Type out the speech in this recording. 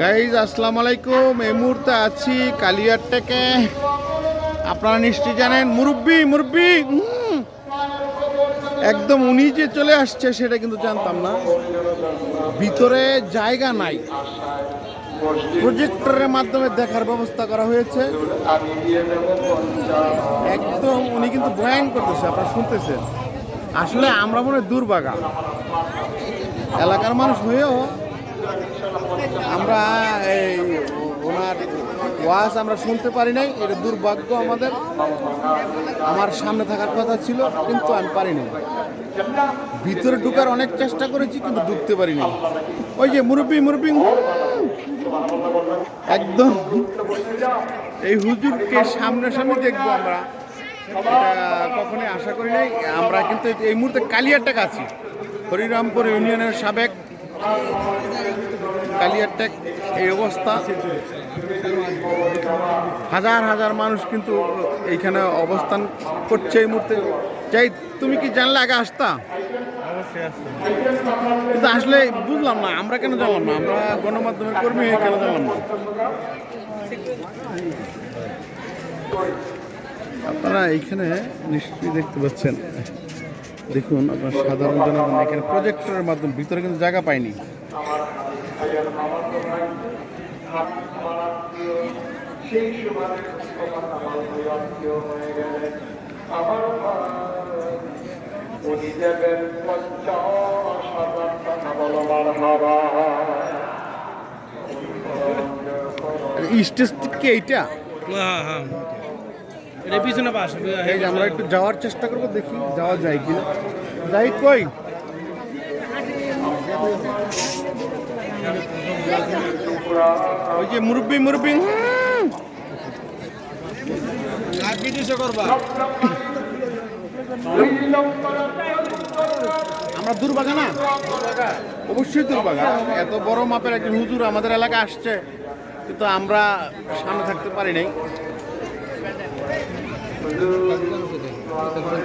Guys আসসালামু আলাইকুম এই মুহূর্তে আছি কালিয়ারটাকে আপনারা নিশ্চয়ই জানেন, মুরব্বি মুরব্বি। একদম উনি যে চলে আসছে সেটা কিন্তু জানতাম না। ভিতরে জায়গা নাই। প্রজেক্টরের মাধ্যমে দেখার ব্যবস্থা করা হয়েছে। একদম উনি কিন্তু বয়ান করতেছে, আপনারা শুনতেছেন। আসলে আমরা মনে দুর্বাগা। এলাকার মানুষ হয়েও আমরা এই ওনার ওয়াজ আমরা শুনতে পারি নাই, এটা দুর্ভাগ্য আমাদের। আমার সামনে থাকার কথা ছিল, কিন্তু আমি পারিনি ভিতরে ঢুকার অনেক চেষ্টা করেছি, কিন্তু ঢুকতে পারিনি ওই যে মুরব্বি মুরব্বি একদম। এই হুজুরকে সামনাসামনি দেখব আমরা। কখনোই আশা করি নাই। আমরা কিন্তু এই মুহূর্তে কালিয়ারটাক আছি। হরিরামপুর ইউনিয়নের সাবেক কালিয়ারটেক এই অবস্থা। হাজার হাজার মানুষ কিন্তু এইখানে অবস্থান করছে এই মুহূর্তে। যাই তুমি কি জানলে আগে আসতা? কিন্তু আসলে বুঝলাম না, আমরা কেন জানলাম না? আমরা গণমাধ্যমের কর্মী হয়ে কেন জানলাম না? আপনারা এইখানে নিশ্চয়ই দেখতে পাচ্ছেন। দেখুন আপনার সাধারণ জনগণ এখানে প্রজেক্টরের মাধ্যমে ভিতরে কিন্তু জায়গা পায়নি মারহাবা। স্টেজ কি এইটা হ্যাঁ হ্যাঁ এটা পিছনে পাশ। এই আমরা একটু যাওয়ার চেষ্টা করব দেখি যাওয়া যায় কি যাই কই। ওই যে মুরব্বি মুরব্বি। আমরা দুর্বাগা না? অবশ্যই দুর্বাগা। এত বড় মাপের একজন হুজুর আমাদের এলাকায় আসছে কিন্তু আমরা সামনে থাকতে পারি নাই। Thank you.